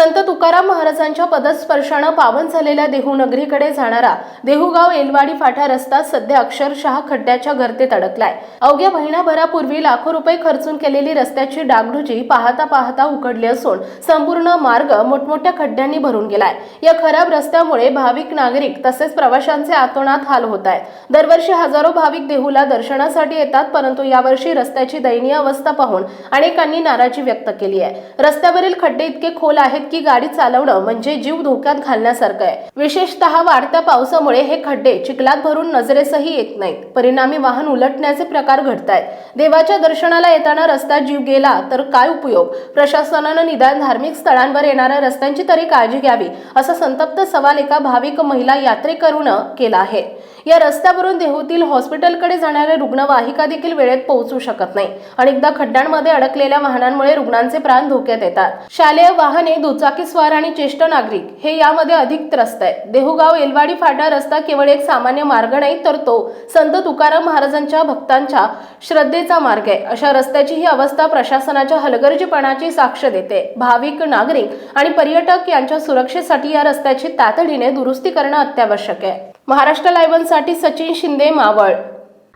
संत तुकाराम महाराजांच्या पदस्पर्शानं पावन झालेल्या देहू नगरीकडे जाणारा देहूगाव एलवाडी फाटा रस्ता सध्या अक्षरशः खड्ड्याच्या गर्तेत अडकलाय. अवघ्या महिनाभरापूर्वी लाखो रुपये खर्चून केलेली रस्त्याची डागडुजी पाहता पाहता उकडली असून संपूर्ण मार्ग मोठमोठ्या खड्ड्यांनी भरून गेलाय. या खराब रस्त्यामुळे भाविक नागरिक तसेच प्रवाशांचे आतोनात हाल होत आहेत. दरवर्षी हजारो भाविक देहूला दर्शनासाठी येतात परंतु यावर्षी रस्त्याची दयनीय अवस्था पाहून अनेकांनी नाराजी व्यक्त केली आहे. रस्त्यावरील खड्डे इतके खोल आहेत की गाडी चालवणं म्हणजे जीव धोक्यात घालण्यासारखं आहे. विशेषतः वाढत्या पावसामुळे हे खड्डे चिखलात भरून नजरेसही येत नाहीत. परिणामी वाहन उलटण्याचे प्रकार घडत आहेत देवाच्या दर्शनाला येताना रस्त्यात जीव गेला तर काय उपयोग? प्रशासनानं निदान धार्मिक स्थळांवर येणाऱ्या रस्त्यांची तरी काळजी घ्यावी असा संतप्त सवाल एका भाविक महिला यात्रेकरूनं केला आहे. या रस्त्यावरून देहूतील हॉस्पिटलकडे जाणाऱ्या रुग्णवाहिका देखील वेळेत पोहोचू शकत नाही. अनेकदा खड्ड्यांमध्ये अडकलेल्या वाहनांमुळे रुग्णांचे प्राण धोक्यात येतात. शालेय वाहने दुचाकी स्वार आणि ज्येष्ठ नागरिक हे यामध्ये अधिक त्रस्त आहेत. देहूगाव एलवाडी फाटा रस्ता केवळ एक सामान्य मार्ग नाही तर तो संत तुकाराम महाराजांच्या भक्तांच्या श्रद्धेचा मार्ग आहे. अशा रस्त्याची ही अवस्था प्रशासनाच्या हलगर्जीपणाची साक्ष देते. भाविक नागरिक आणि पर्यटक यांच्या सुरक्षेसाठी या रस्त्याची तातडीने दुरुस्ती करणं अत्यावश्यक आहे. महाराष्ट्र लायव्हनसाठी सचिन शिंदे मावळ